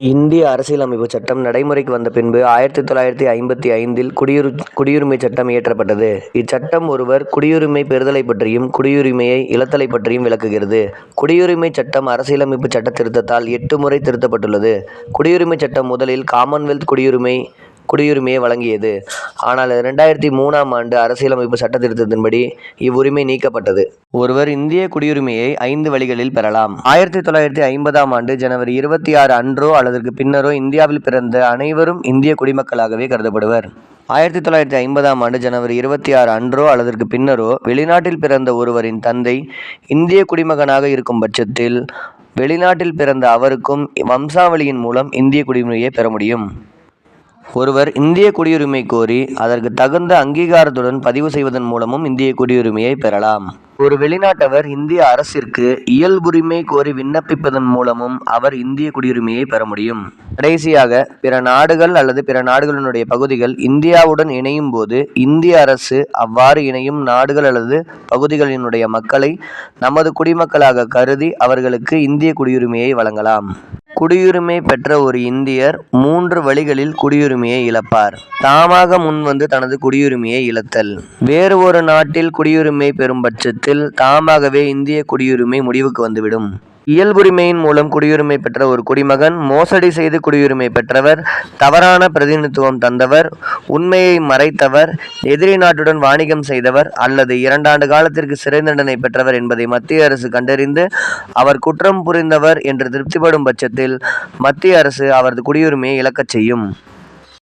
இந்திய அரசியலமைப்பு சட்டம் நடைமுறைக்கு வந்த பின்பு ஆயிரத்தி தொள்ளாயிரத்தி ஐம்பத்தி ஐந்தில் குடியுரி குடியுரிமைச் சட்டம் இயற்றப்பட்டது. இச்சட்டம் ஒருவர் குடியுரிமை பெறுதலை பற்றியும் குடியுரிமையை இழத்தலை பற்றியும் விளக்குகிறது. குடியுரிமைச் சட்டம் அரசியலமைப்பு சட்ட திருத்தத்தால் எட்டு முறை திருத்தப்பட்டுள்ளது. குடியுரிமைச் சட்டம் முதலில் காமன்வெல்த் குடியுரிமை குடியுரிமையை வழங்கியது. ஆனால் ரெண்டாயிரத்தி மூணாம் ஆண்டு அரசியலமைப்பு சட்டத்திருத்தத்தின்படி இவ்வுரிமை நீக்கப்பட்டது. ஒருவர் இந்திய குடியுரிமையை ஐந்து வழிகளில் பெறலாம். ஆயிரத்தி தொள்ளாயிரத்தி ஐம்பதாம் ஆண்டு ஜனவரி இருபத்தி ஆறு அன்றோ அல்லதற்கு பின்னரோ இந்தியாவில் பிறந்த அனைவரும் இந்திய குடிமக்களாகவே கருதப்படுவர். ஆயிரத்தி தொள்ளாயிரத்தி ஐம்பதாம் ஆண்டு ஜனவரி இருபத்தி ஆறு அன்றோ அல்லதற்கு பின்னரோ வெளிநாட்டில் பிறந்த ஒருவரின் தந்தை இந்திய குடிமகனாக இருக்கும் பட்சத்தில் வெளிநாட்டில் பிறந்த அவருக்கும் வம்சாவளியின் மூலம் இந்திய குடியுரிமையை பெற முடியும். ஒருவர் இந்திய குடியுரிமை கோரி அதற்கு தகுந்த அங்கீகாரத்துடன் பதிவு செய்வதன் மூலமும் இந்திய குடியுரிமையை பெறலாம். ஒரு வெளிநாட்டவர் இந்திய அரசிற்கு இயல்புரிமை கோரி விண்ணப்பிப்பதன் மூலமும் அவர் இந்திய குடியுரிமையை பெற முடியும். கடைசியாக பிற நாடுகள் அல்லது பிற நாடுகளினுடைய பகுதிகள் இந்தியாவுடன் இணையும் போது இந்திய அரசு அவ்வாறு இணையும் நாடுகள் அல்லது பகுதிகளினுடைய மக்களை நமது குடிமக்களாக கருதி அவர்களுக்கு இந்திய குடியுரிமையை வழங்கலாம். குடியுரிமை பெற்ற ஒரு இந்தியர் மூன்று வழிகளில் குடியுரிமையை இழப்பார். தாமாக முன்வந்து தனது குடியுரிமையை இழத்தல். வேறு ஒரு நாட்டில் குடியுரிமை பெறும் பட்சத்தில் தாமாகவே இந்திய குடியுரிமை முடிவுக்கு வந்துவிடும். இயல்புரிமையின் மூலம் குடியுரிமை பெற்ற ஒரு குடிமகன் மோசடி செய்து குடியுரிமை பெற்றவர் தவறான பிரதிநிதித்துவம் தந்தவர் உண்மையை மறைத்தவர் எதிரி நாட்டுடன் வாணிகம் செய்தவர் அல்லது இரண்டாண்டு காலத்திற்கு சிறை தண்டனை பெற்றவர் என்பதை மத்திய அரசு கண்டறிந்து அவர் குற்றம் புரிந்தவர் என்று திருப்திப்படும் பட்சத்தில் மத்திய அரசு அவரது குடியுரிமையை இழக்கச் செய்யும்.